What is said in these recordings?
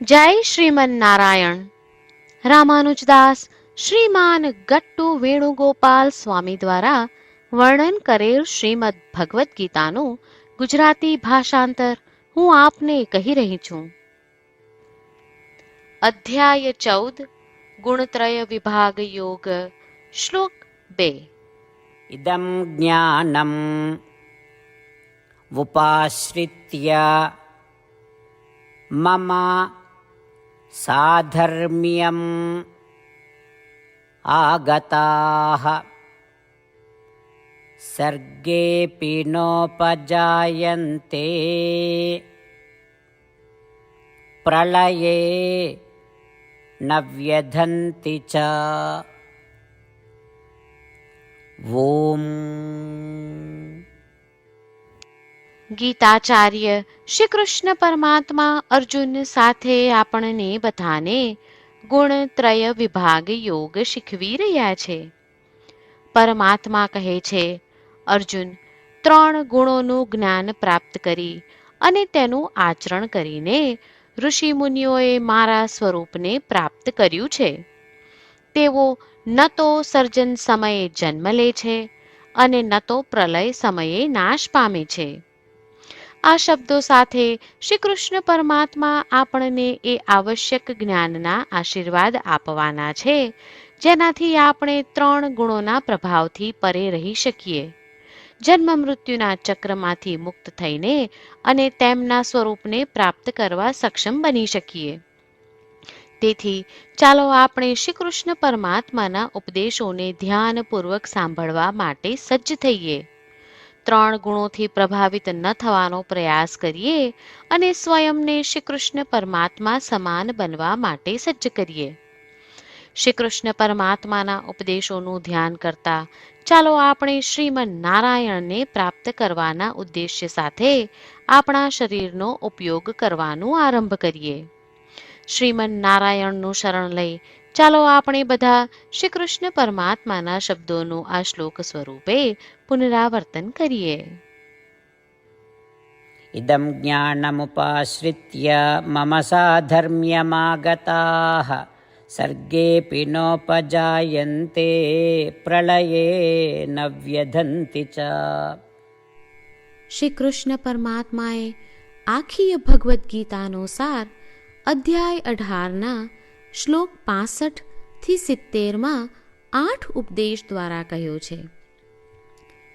જય શ્રીમન નારાયણ રામાનુજદાસ શ્રીમાન ગટ્ટુ વેણુગોપાલ સ્વામી દ્વારા વર્ણન કરેલ શ્રીમદ ભગવદ્ ગીતાનું ગુજરાતી ભાષાંતર હું આપને કહી રહી છું. અધ્યાય ચૌદ, ગુણત્રય વિભાગ યોગ, શ્લોક બે. ઇદમ જ્ઞાનમ ઉપાશ્રિત્ય મમા साधर्म्यम् आगताः। सर्गेऽपि नोपजायन्ते। प्रलये न व्यधन्ति च। ॐ ગીતાચાર્ય શ્રી કૃષ્ણ પરમાત્મા અર્જુન સાથે આપણને બધાને ગુણત્રય વિભાગ યોગ શીખવી રહ્યા છે. પરમાત્મા કહે છે, અર્જુન, ત્રણ ગુણોનું જ્ઞાન પ્રાપ્ત કરી અને તેનું આચરણ કરીને ઋષિ મુનિઓએ મારા સ્વરૂપને પ્રાપ્ત કર્યું છે. તેઓ ન તો સર્જન સમયે જન્મ લે છે અને ન તો પ્રલય સમયે નાશ પામે છે. આ શબ્દો સાથે શ્રી કૃષ્ણ પરમાત્મા આપણને એ આવશ્યક જ્ઞાનના આશીર્વાદ આપવાના છે, જેનાથી આપણે ત્રણ ગુણોના પ્રભાવથી પરે રહી શકીએ. જન્મ મૃત્યુના ચક્રમાંથી મુક્ત થઈને અને તેમના સ્વરૂપને પ્રાપ્ત કરવા સક્ષમ બની શકીએ. તેથી ચાલો આપણે શ્રી કૃષ્ણ પરમાત્માના ઉપદેશોને ધ્યાનપૂર્વક સાંભળવા માટે સજ્જ થઈએ. ત્રણ ગુણોથી પ્રભાવિત ન થવાનો પ્રયાસ કરીએ અને સ્વયંને શ્રી કૃષ્ણ પરમાત્મા સમાન બનવા માટે સજ્જ કરીએ. શ્રી કૃષ્ણ પરમાત્માના ઉપદેશોનું ધ્યાન કરતા ચાલો આપણે શ્રીમન નારાયણને પ્રાપ્ત કરવાના ઉદ્દેશ્ય સાથે આપણા શરીરનો ઉપયોગ કરવાનું આરંભ કરીએ. શ્રીમન નારાયણનું શરણ લઈ ચાલો આપણે બધા શ્રી કૃષ્ણ પરમાત્માના શબ્દોનું આ શ્લોક સ્વરૂપે પુનરાવર્તન કરીએ इदं ज्ञानमुपाश्रित्य मम साधर्म्यमागताः सर्गेऽपि नोपजायन्ते प्रलये न व्यधन्ति च શ્રી કૃષ્ણ પરમાત્માએ આખી ભગવદ્ ગીતાનો સાર અધ્યાય અઢારના શ્લોક પાસઠ થી સિત્તેરમાં આઠ ઉપદેશ દ્વારા કહ્યો છે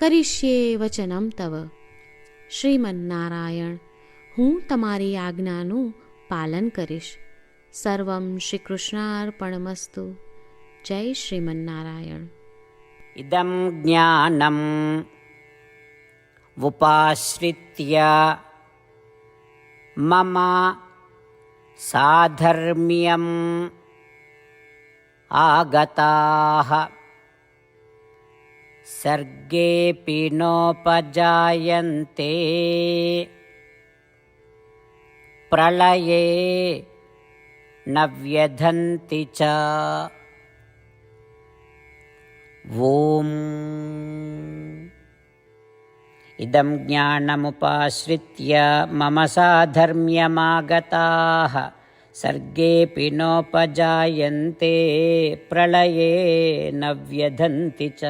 કરીશ્યે વચનમ તવ શ્રીમન્નારાયણ હું તમારી આજ્ઞાનું પાલન કરીશ સર્વમ શ્રી કૃષ્ણાર્પણમસ્તુ જય શ્રીમન્નારાયણ इदं ज्ञानम् उपाश्रित्य मम साधर्म्यम् आगताः सर्गेऽपि नोपजायन्ते। प्रलये न व्यधन्ति च। ॐ। इदं ज्ञानमुपाश्रित्य मम साधर्म्यमागताः। सर्गेऽपि नोपजायन्ते। प्रलये न व्यधन्ति च